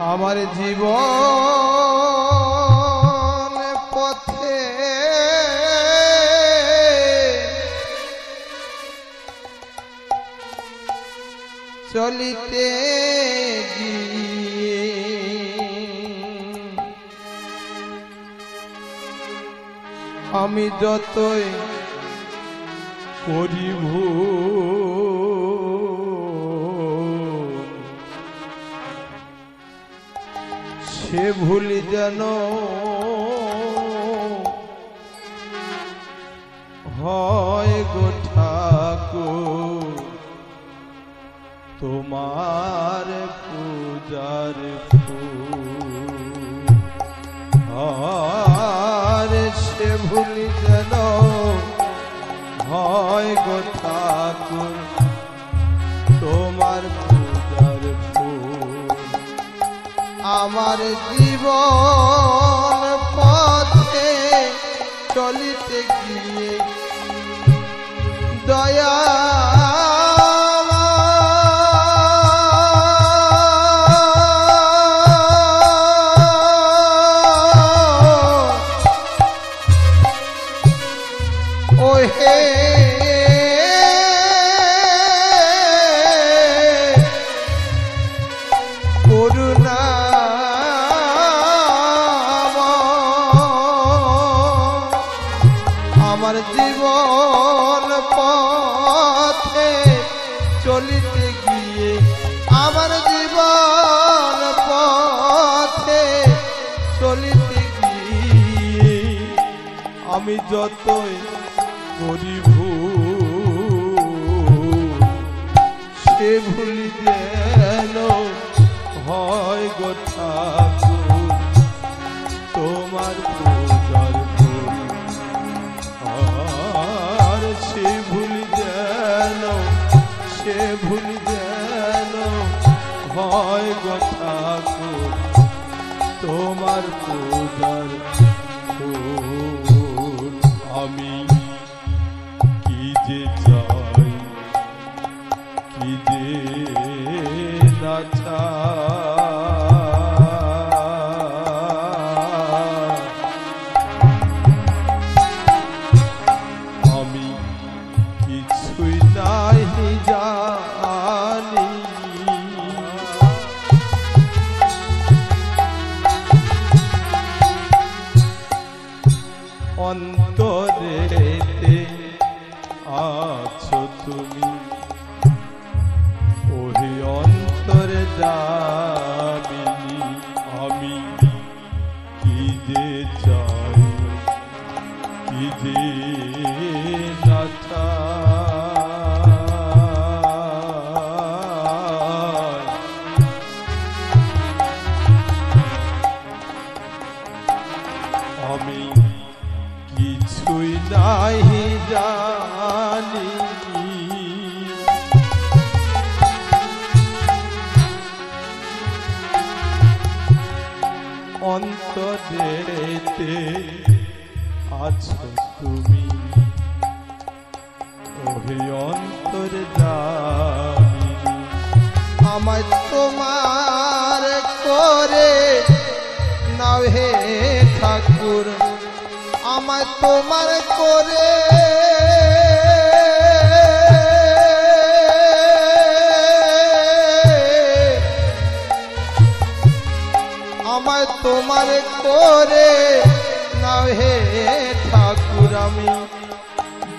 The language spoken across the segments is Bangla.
আমার জীবন পথে চলিতে আমি যতই করিব সে ভুলি যেন হয় গো তোমার পূজার ফুল। সে ভুলি যেন হয় গো ঠাকুর আমার জীবন পথে চলিতে গিয়ে আমার জীবন পথে চলিতে গিয়ে, আমার জীবন পথে চলিতে গিয়ে, আমি যতই করি সে ভুলি যেন হয় গো ঠাকুর, তোমার ভুলি যেন হয় ঠাকুর তোমার পূজার আমি কি যে চাই কি যে না চাই। অন্তরে অন্তরেতে আছো তুমি ওহে অন্তরে আমায় তোমার করে নাও হে ঠাকুর। আমায় তোমার করে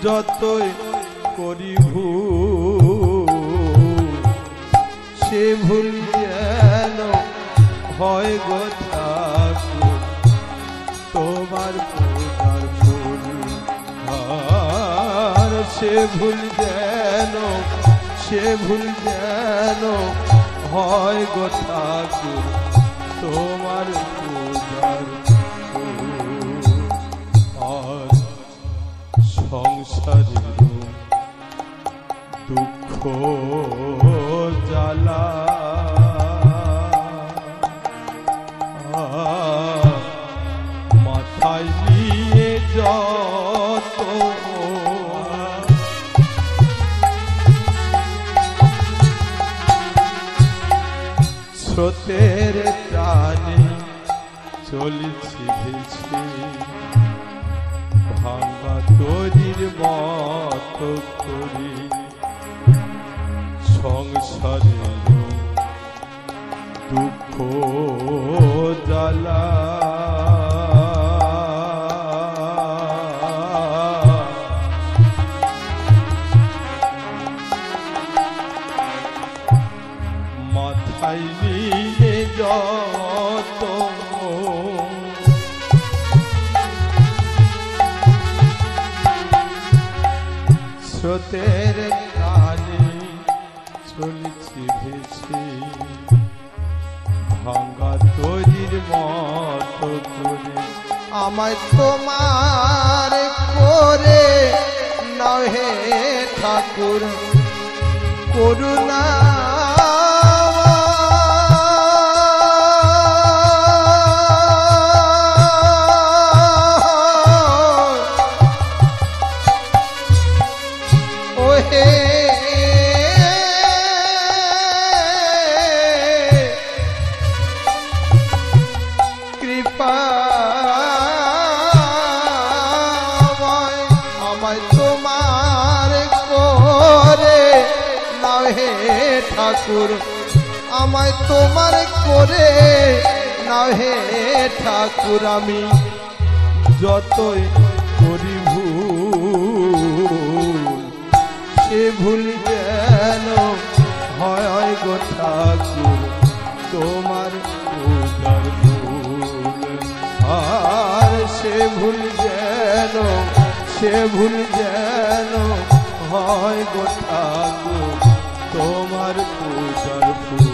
যতই করি সে ভুল যেন হয় গো তোমার পূজার আর সে ভুল যেন, সে ভুল যেন হয় গো তোমার সংসারের দুঃখ জ্বালা মাথায় নিয়ে যত স্রোত স্রোতের টানে চলেছি ভেসে তরির মতো করি সংসারের দুঃখ জ্বালা। মাথায় নিয়ে স্রোতের কালে চলেছি ভেসে। ভাঙ্গা তৈরির মতো করে আমায় তোমার করে নহে ঠাকুর করুণা আমায় তোমার করে নাও হে ঠাকুর, আমায় তোমার করে নাও হে ঠাকুর আমি। যতই করি ভুল, সে ভুল যেন হয় গো ঠাকুর, তোমার ভুল। আর সে ভুল যেন সে ভুল যেন হয় গো তোমার পূজার ফুল।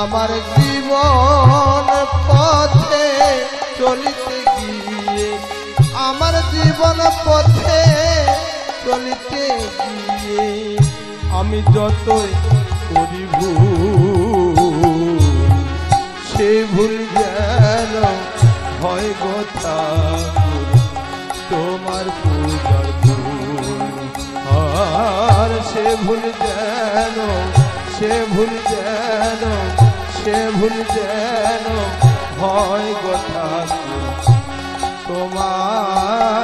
আমার জীবন পথে চলিতে গিয়ে, আমার জীবন পথে চলিতে গিয়ে, আমি যতই করি সে ভুল যেন হয় গো ঠাকুর। তোমার পূজার আর সে ভুল যেন, সে ভুল যেন, সে ভুল যেন হয় গো তোমার